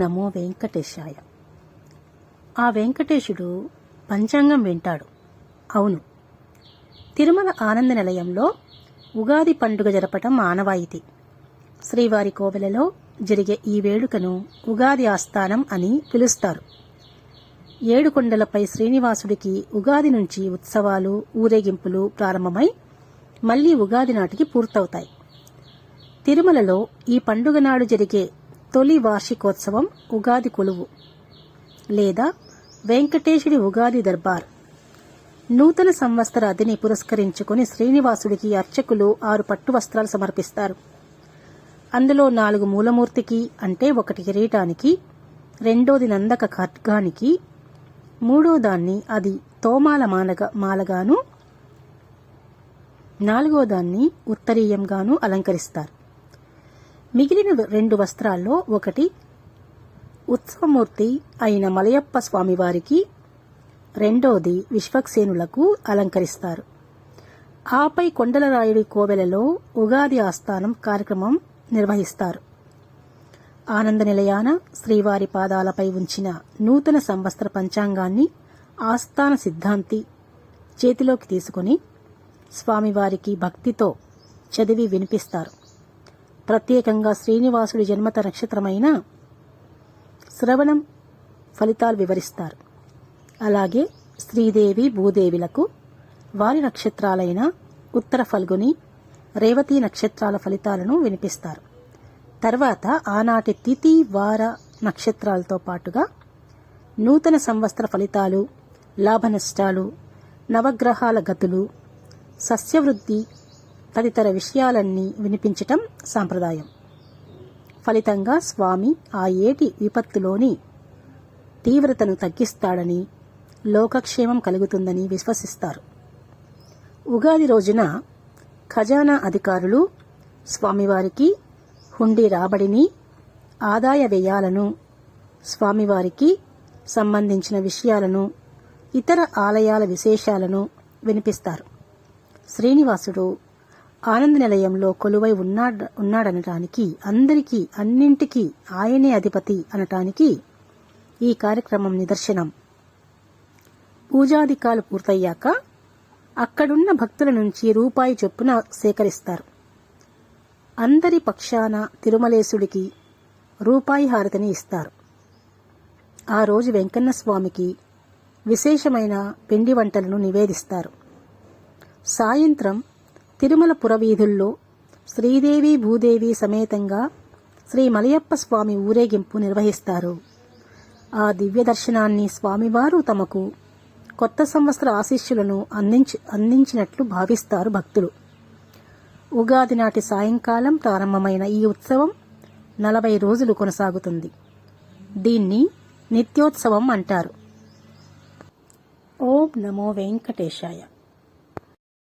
నమో వెంకటేశాయ. ఆ వెంకటేశుడు పంచాంగం వింటాడు. అవును. తిరుమల ఆనంద నిలయంలో ఉగాది పండుగ జరపటం ఆనవాయితీ. శ్రీవారి కోవెలలో జరిగే ఈ వేడుకను ఉగాది ఆస్థానం అని పిలుస్తారు. ఏడుకొండలపై శ్రీనివాసుడికి ఉగాది నుంచి ఉత్సవాలు ఊరేగింపులు ప్రారంభమై మళ్ళీ ఉగాది నాటికి పూర్తవుతాయి. తిరుమలలో ఈ పండుగ నాడు జరిగే తొలి వార్షికోత్సవం ఉగాది కొలువు లేదా వెంకటేశుడి ఉగాది దర్బార్. నూతన సంవత్సర అదిని పురస్కరించుకుని శ్రీనివాసుడికి అర్చకులు ఆరు పట్టు వస్త్రాలు సమర్పిస్తారు. అందులో నాలుగు మూలమూర్తికి అంటే ఒకటి కిరీటానికి రెండోది నందక ఖడ్గానికి మూడో దాన్ని అది తోమాల మాలగ మాలగాను నాలుగో దాన్ని ఉత్తరీయంగాను అలంకరిస్తారు. మిగిలిన రెండు వస్త్రాల్లో ఒకటి ఉత్సవమూర్తి అయిన మలయప్ప స్వామివారికి రెండోది విశ్వక్సేనులకు అలంకరిస్తారు. ఆపై కొండలరాయుడి కోవెలలో ఉగాది ఆస్థానం కార్యక్రమం నిర్వహిస్తారు. ఆనంద నిలయాన శ్రీవారి పాదాలపై ఉంచిన నూతన సంవత్సర పంచాంగాన్ని ఆస్థాన సిద్ధాంతి చేతిలోకి తీసుకుని స్వామివారికి భక్తితో చదివి వినిపిస్తారు. ప్రత్యేకంగా శ్రీనివాసుడి జన్మత నక్షత్రమైన శ్రవణం ఫలితాలు వివరిస్తారు. అలాగే శ్రీదేవి భూదేవిలకు వారి నక్షత్రాలైన ఉత్తర ఫల్గుని రేవతి నక్షత్రాల ఫలితాలను వినిపిస్తారు. తర్వాత ఆనాటి తిథి వార నక్షత్రాలతో పాటుగా నూతన సంవత్సర ఫలితాలు లాభనష్టాలు నవగ్రహాల గతులు సస్యవృద్ధి తదితర విషయాలన్నీ వినిపించటం సాంప్రదాయం. ఫలితంగా స్వామి ఆ ఏటి విపత్తులోని తీవ్రతను తగ్గిస్తాడని లోకక్షేమం కలుగుతుందని విశ్వసిస్తారు. ఉగాది రోజున ఖజానా అధికారులు స్వామివారికి హుండీ రాబడిని ఆదాయ వ్యయాలను స్వామివారికి సంబంధించిన విషయాలను ఇతర ఆలయాల విశేషాలను వినిపిస్తారు. శ్రీనివాసుడు ఆనంద నిలయంలో కొలువై ఉన్నాడ ఉన్నాడనటానికి అందరికీ అన్నింటికీ ఆయనే అధిపతి అనటానికి ఈ కార్యక్రమం నిదర్శనం. పూజాధికాలు పూర్తయ్యాక అక్కడున్న భక్తుల నుంచి రూపాయి చొప్పున సేకరిస్తారు. అందరి పక్షాన తిరుమలేశుడికి రూపాయి హారతిని ఇస్తారు. ఆ రోజు వెంకన్న స్వామికి విశేషమైన పిండి వంటలను నివేదిస్తారు. సాయంత్రం తిరుమల పురవీధుల్లో శ్రీదేవి భూదేవి సమేతంగా శ్రీ మలయప్ప స్వామి ఊరేగింపు నిర్వహిస్తారు. ఆ దివ్య దర్శనాన్ని స్వామివారు తమకు కొత్త సంవత్సర ఆశీస్సులను అందించి అందించినట్లు భావిస్తారు భక్తులు. ఉగాది నాటి సాయంకాలం ప్రారంభమైన ఈ ఉత్సవం నలభై రోజులు కొనసాగుతుంది. దీన్ని నిత్యోత్సవం అంటారు. ఓం నమో వెంకటేశాయ.